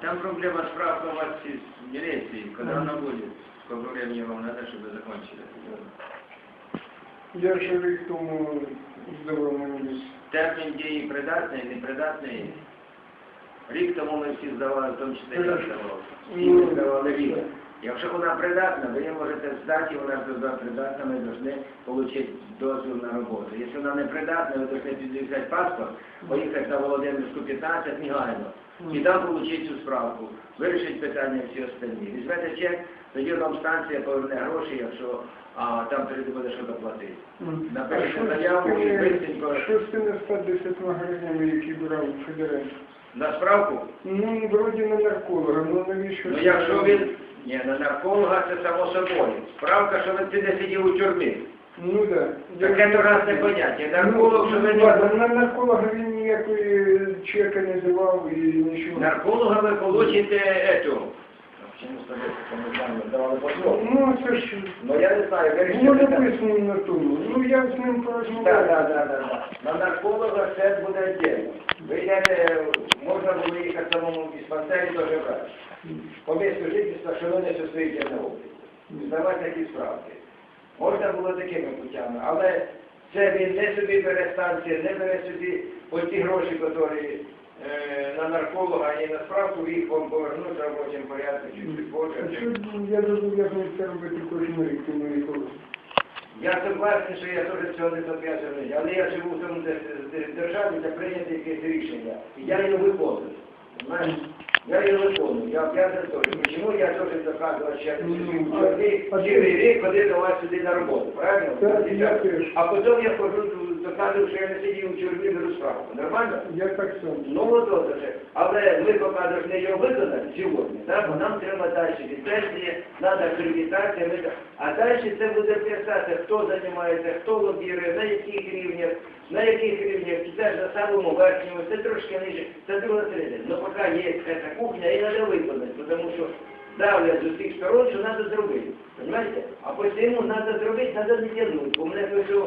Там проблема справка у вас из милиции. Когда она будет? Сколько времени вам надо, чтобы закончили? Я же рік тому здавав на міліс. Термін дії придатний, непридатний. Рік тому ми всі здавали, в тому числі я здавав. Всі ми здавали рік. Якщо вона придатна, ви її можете здати, і вона буде придатна, ми повинні отримати дозвіл на роботу. Якщо вона не придатна, ви повинні підвізати паспорт, поїхати на Володимирську 15 негайно. І там отримати цю справку, вирішити питання всі остальні. Візьмете чек, тоді вам станція поверне гроші, якщо а, там тоді буде що доплатити. Напишіть заяву і бистренько. Що з тими 110 гривнями, які брав Федоренко? На справку? Ну, вроді на нарколога, ну навіщо? Ну якщо він... Ні, на нарколога це само собою. Справка, що він ти не сидів у тюрмі. Ну да. Таке то раз не поняття. Нарколог, що ви Ну, ладно, на нарколога він ніякої чека не давав і нічого. Нарколога ви получите ету. Чому? Ну, це ж Ну я не знаю, було питання. написано на тому. Ну, я з ним Так, порозмовляв. так, так, так. На нарколога це буде віддільно. Ви йдете, можна було їхати самому в диспансері дуже брати. По місту жительства, що ви не состоїте на обліку. Здавати такі справки. Можна було такими путями, але це він не собі бере станції, не бере собі оті гроші, які е, на нарколога і на справку, їх вам повернуть в робочому порядку, чуть-чуть А позже. що я зобов'язаний це робити кожен рік, тому ніколи. Я согласен, що я теж цього не зобов'язаний, але я живу в тому де- де- державі, де прийнято якесь рішення, і я його виконую. Я його виконую, я об'язаний теж. Чому я теж доказував що я цілий рік ходив до вас сюди на роботу, правильно? А потім я ходжу, доказую, що я не сидів у тюрмі беру справку. Нормально? Я так сам. Ну, от от же. Але ми поки повинні його виконати сьогодні, так? бо нам треба далі ліцензії, треба акредитація, ми... а далі це буде писати, хто займається, хто лобірує, на яких рівнях, на яких рівнях, і теж на самому верхньому, це трошки нижче, це друга середина. Ну, поки є ця кухня, і треба виконати, тому що давлять з усіх сторон, що треба зробити. Понимаете? А посему треба зробити, треба не тягнути. Бо мене вісім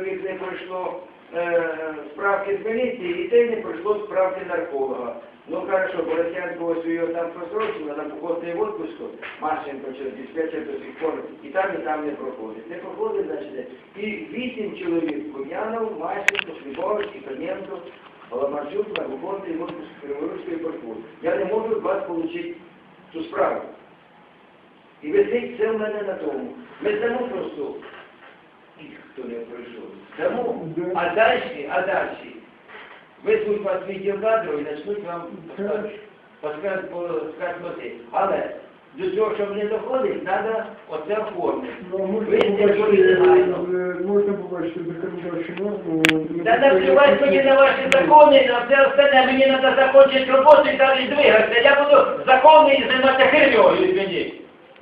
чоловік не пройшло е, справки з міліції, і те не пройшло справки нарколога. Ну хорошо, Борисянко ось його там просрочено, на походний відпуску, Марченко через диспетчер до сих пор, і там, і там не проходить. Не проходить, значить, і вісім чоловік, Кум'янов, Марченко, Шлібович, Іконенко, Голомарчук, Нагуботи, Моркус, Криворучка і Паркур. Я не можу від вас отримати цю справу. І висить все в мене на тому. Ми дамо просто тих, хто не пройшов. Да. а далі, а далі. Визвуть вас відділ кадру і почнуть вам сказати. Але до цього, щоб не доходить, треба оце оформити. Ну, можна Ви не побачити, е, законодавчу норму. е, Та наплівати мені на ваші закони, на все остальне, мені треба закончити роботу і далі двигатися. Я буду законний займатися херньою,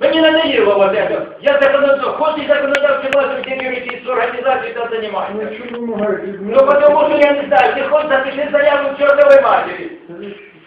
извини. Мені надоело вот это. Я законодавство, хоть и законодавчий власть, где юридические с организацией там Ну, занимаюсь. що вимагаєте? Ну потому что я не знаю, ты хоть запиши заяву к чертовой матери.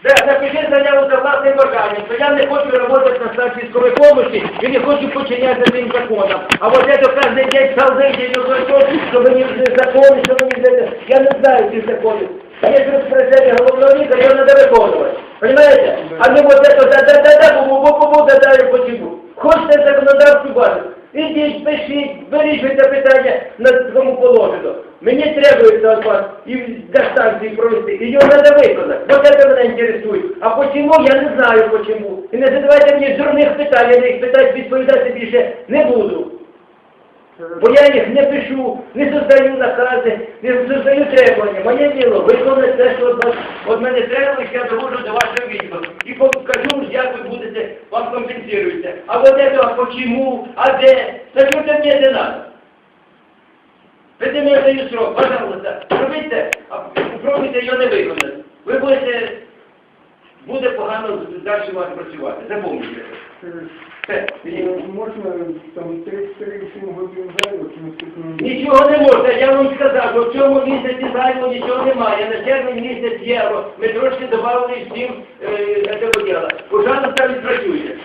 Да, запиши заяву за власне бажання, що я не хочу работать на станції скорой помощи и не хочу подчиняться этим законам. А вот это каждый день солдаты идет за то, что вы не законы, что вы не знаете. Я не знаю эти законы. Есть распоряжение головного лидера, его надо выполнять. Понимаете? А не вот это да-да-да-да, бу-бу-бу-бу, да-да и почему. Хочете законодавцю базу? Ідіть, пишіть, вирішуйте питання на цьому положено. Мені требується від вас і до станції провести, і його треба виконати. Вот це мене інтересує. А почему, я не знаю почему. І не задавайте мені дурних питань, я на їх питань відповідати більше не буду. Бо я їх не пишу, не создаю накази, не создаю требування. Моє діло виконати те, що від, мене требують, я доводжу до вашого відповіді. І покажу, як ви будете, вам компенсуєте. А вот это, а почему, а де? Та що це мені не надо? Ви мені даю срок, пожалуйста, робіть а пробуйте його не виконати. Ви будете, буде погано далі вас працювати. Запомніть це. Е, Можна там 3-7 годин наступного Нічого не можна, я вам сказав, що в цьому місяці займу нічого немає. На червень місяць євро. Ми трошки додали всім е, цього діла. Пожалуйста, відпрацюйте.